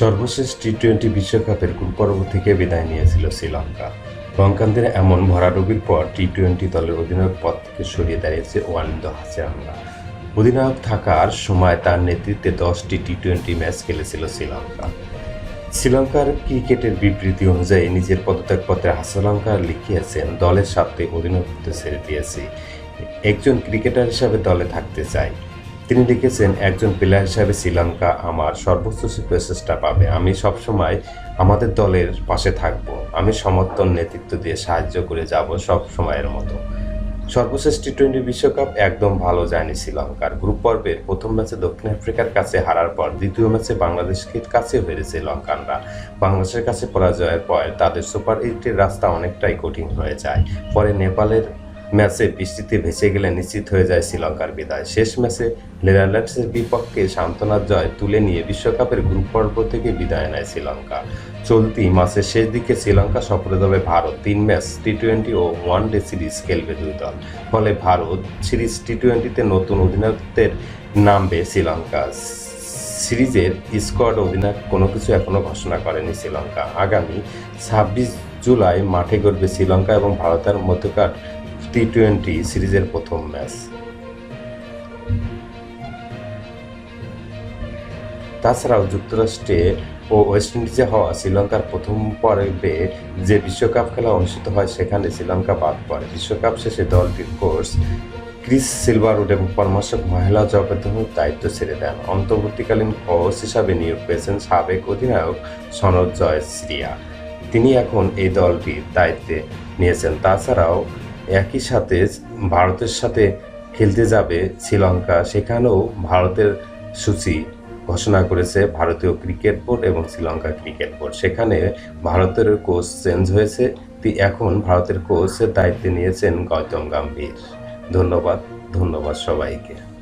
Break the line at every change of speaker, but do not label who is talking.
সর্বশেষ T twenty বিশ্বকাপের group পর্ব থেকে বিদায় নিয়েছিল শ্রীলঙ্কা। লঙ্কানদের এমন ভরাডুবির পর টি টোয়েন্টি দলের অধিনায়ক পদ থেকে সরিয়ে দাঁড়িয়েছে ওয়ানিন্দ হাসিয়াঙ্গা অধিনায়ক থাকার সময় তার নেতৃত্বে দশটি টি টোয়েন্টি ম্যাচ খেলেছিল শ্রীলঙ্কা। শ্রীলঙ্কার ক্রিকেটের বিবৃতি অনুযায়ী নিজের পদত্যাগপত্রে হাসলঙ্কা লিখিয়েছেন, দলের সাথে অধিনায়কত্ব ছেড়ে দিয়েছি। একজন ক্রিকেটার হিসাবে দলে থাকতে চাই। তিনি লিখেছেন, একজন প্লেয়ার হিসাবে শ্রীলঙ্কা আমার সর্বোচ্চ প্রচেষ্টা পাবে। আমি সবসময় আমাদের দলের পাশে থাকব। আমি সমর্থন, নেতৃত্ব দিয়ে সাহায্য করে যাব সব সময়ের মতো। সর্বশেষ টি টোয়েন্টি বিশ্বকাপ একদম ভালো যায়নি শ্রীলঙ্কার। গ্রুপ পর্বের প্রথম ম্যাচে দক্ষিণ আফ্রিকার কাছে হারার পর দ্বিতীয় ম্যাচে বাংলাদেশকে কাছে হেরেছে লঙ্কানরা বাংলাদেশের কাছে পরাজয়ের পর তাদের সুপার এইটের রাস্তা অনেকটাই কঠিন হয়ে যায়। পরে নেপালের ম্যাচে বৃষ্টিতে ভেসে গেলে নিশ্চিত হয়ে যায় শ্রীলঙ্কার বিদায়। শেষ ম্যাচে নেদারল্যান্ডসের বিপক্ষে সান্ত্বনার জয় তুলে নিয়ে বিশ্বকাপের গ্রুপ পর্ব থেকে বিদায় নেয় শ্রীলঙ্কা। চলতি মাসের শেষ দিকে শ্রীলঙ্কা সফরে যাবে ভারত। তিন ম্যাচ টি টোয়েন্টি ও ওয়ান ডে সিরিজ খেলবে দুই দল। ফলে ভারত সিরিজ টি টোয়েন্টিতে নতুন অধিনায়কদের নামবে শ্রীলঙ্কা। সিরিজের স্কোয়াড অধিনায়ক কোনো কিছু এখনও ঘোষণা করেনি শ্রীলঙ্কা। আগামী ছাব্বিশ জুলাই মাঠে গড়বে শ্রীলঙ্কা এবং ভারতের মধ্যকার টি টোয়েন্টি সিরিজের প্রথম ম্যাচ। তাছাড়াও যুক্তরাষ্ট্রে ও ওয়েস্ট ইন্ডিজে হওয়া শ্রীলঙ্কার প্রথম পর্বে যে বিশ্বকাপ খেলা অনুষ্ঠিত হয়, সেখানে শ্রীলঙ্কা বাদ পড়ে। বিশ্বকাপ শেষে দলটির কোর্স ক্রিস সিলভারউড এবং পরামর্শক মহিলা জগতের দায়িত্ব ছেড়ে দেন। অন্তর্বর্তীকালীন কোচ হিসাবে নিয়োগ পেয়েছেন সাবেক অধিনায়ক সনদ শ্রিয়া তিনি এখন এই দলটির দায়িত্বে নিয়েছেন। তাছাড়াও একই সাথে ভারতের সাথে খেলতে যাবে শ্রীলঙ্কা। সেখানেও ভারতের সূচি ঘোষণা করেছে ভারতীয় ক্রিকেট বোর্ড এবং শ্রীলঙ্কা ক্রিকেট বোর্ড। সেখানে ভারতের কোচ চেঞ্জ হয়েছে। এখন ভারতের কোচের দায়িত্বে নিয়েছেন গৌতম গাম্ভীর। ধন্যবাদ ধন্যবাদ সবাইকে।